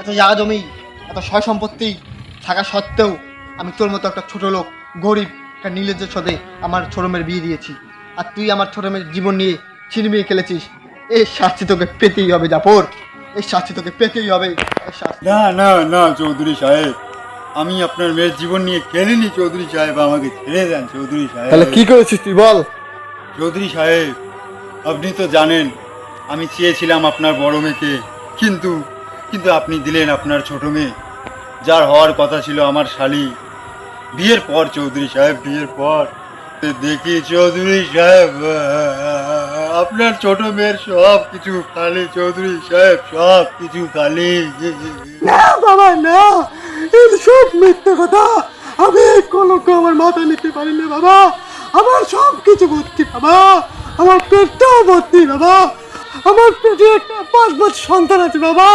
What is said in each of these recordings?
এত জায়গা জমি এত সয় সম্পত্তি থাকা সত্ত্বেও আমি তোর মতো একটা ছোট লোক গরিব একটা নীলের সাথে আমার ছোট মেয়ের বিয়ে দিয়েছি। আর তুই আমার ছোট মেয়ের জীবন নিয়ে ছিনিমিয়ে খেলেছিস। এই শাস্তি তোকে পেতেই হবে জাফর। এই শাস্তি তোকে পেতেই হবে না না না চৌধুরী সাহেব। আমি আপনার মেয়ের জীবন নিয়ে খেলিনি চৌধুরী সাহেব। আমাকে ছেড়ে দেন চৌধুরী সাহেব। তাহলে কি করেছিস তুই বল। চৌধুরী সাহেব আপনি তো জানেন আমি চেয়েছিলাম আপনার বড় মেয়েকে কিন্তু কিন্তু আপনি দিলেন আপনার ছোট মেয়ে, যার হওয়ার কথা ছিল আমার শালি। বিয়ের পর চৌধুরী সাহেব, বিয়ের পর দেখি চৌধুরী সাহেব, আপনার ছোট মেয়ের সব কিছু খালি, চৌধুরী সাহেব সব কিছু খালি। না বাবা, না সব মিথ্যে কথা। আমি কলঙ্ক আমার মাথায় নিতে পারি না বাবা। আমার সব কিছু ভর্তি বাবা। আমার পেটটাও ভর্তি বাবা। আমার পেটে একটা পাঁচ বছর সন্তান আছে বাবা।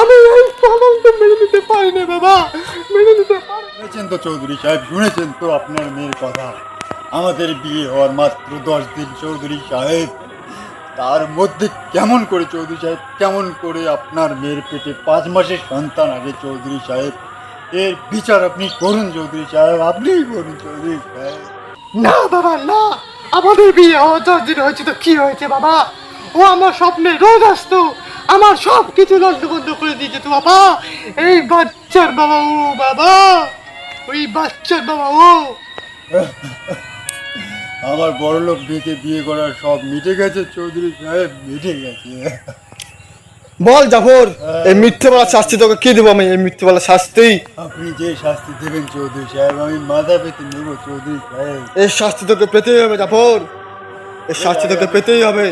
আমি এই কলঙ্ক মেনে নিতে পারি না বাবা। মেনে নিতে পারি শুনেছেন তো চৌধুরী সাহেব শুনেছেন তো আপনার মেয়ের কথা। আমাদের বিয়ে হওয়ার মাত্র দশ দিন চৌধুরী সাহেব। তার মধ্যে কেমন করে চৌধুরী সাহেব কেমন করে আপনার মেয়ের পেটে পাঁচ মাসের সন্তান আগে চৌধুরী সাহেব? এর বিচার আপনি করুন চৌধুরী সাহেব আপনিই করুন চৌধুরী সাহেব। না বাবা না। আমাদের বিয়ে হওয়া দশ দিন হয়েছে তো কি হয়েছে বাবা? ও আমার স্বপ্নে রোজ আসতো। আমার সব কিছু লন্ড বন্ধ করে দিয়েছে তো বাবা। এই বাচ্চার বাবা ও বাবা। ওই বাচ্চার বাবা ও। আমার বড়লোক মেয়েকে বিয়ে করার সব মিটে গেছে চৌধুরী সাহেব মিটে গেছে। বল জাফর এই মিথ্যে বলা শাস্তি তোকে কি দেবো আমি? এই মিথ্যে বলা শাস্তি? আপনি যে শাস্তি দেবেন চৌধুরী সাহেব আমি মাথা পেতে নেব চৌধুরী সাহেব। এই শাস্তি তোকে পেতেই হবে জাফর। এই শাস্তি তোকে পেতেই হবে।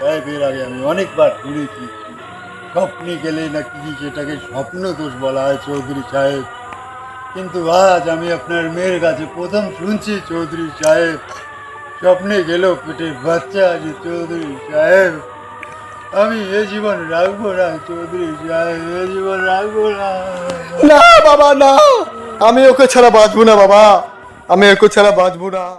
সাহেবের আগে আমি অনেকবার ঘুরেছি। স্বপ্নে গেলে নাকি সেটাকে স্বপ্ন দোষ বলা হয় চৌধুরী সাহেব। কিন্তু আজ আমি আপনার মেয়ের কাছে প্রথম শুনছি চৌধুরী সাহেব। স্বপ্নে গেলেও পেটের বাচ্চা আছে চৌধুরী সাহেব। আমি এ জীবন রাখব না চৌধুরী সাহেব, এ জীবন রাখব না। না বাবা, না। আমি ওকে ছাড়া বাঁচবো না বাবা। আমি ওকে ছাড়া বাঁচবো না।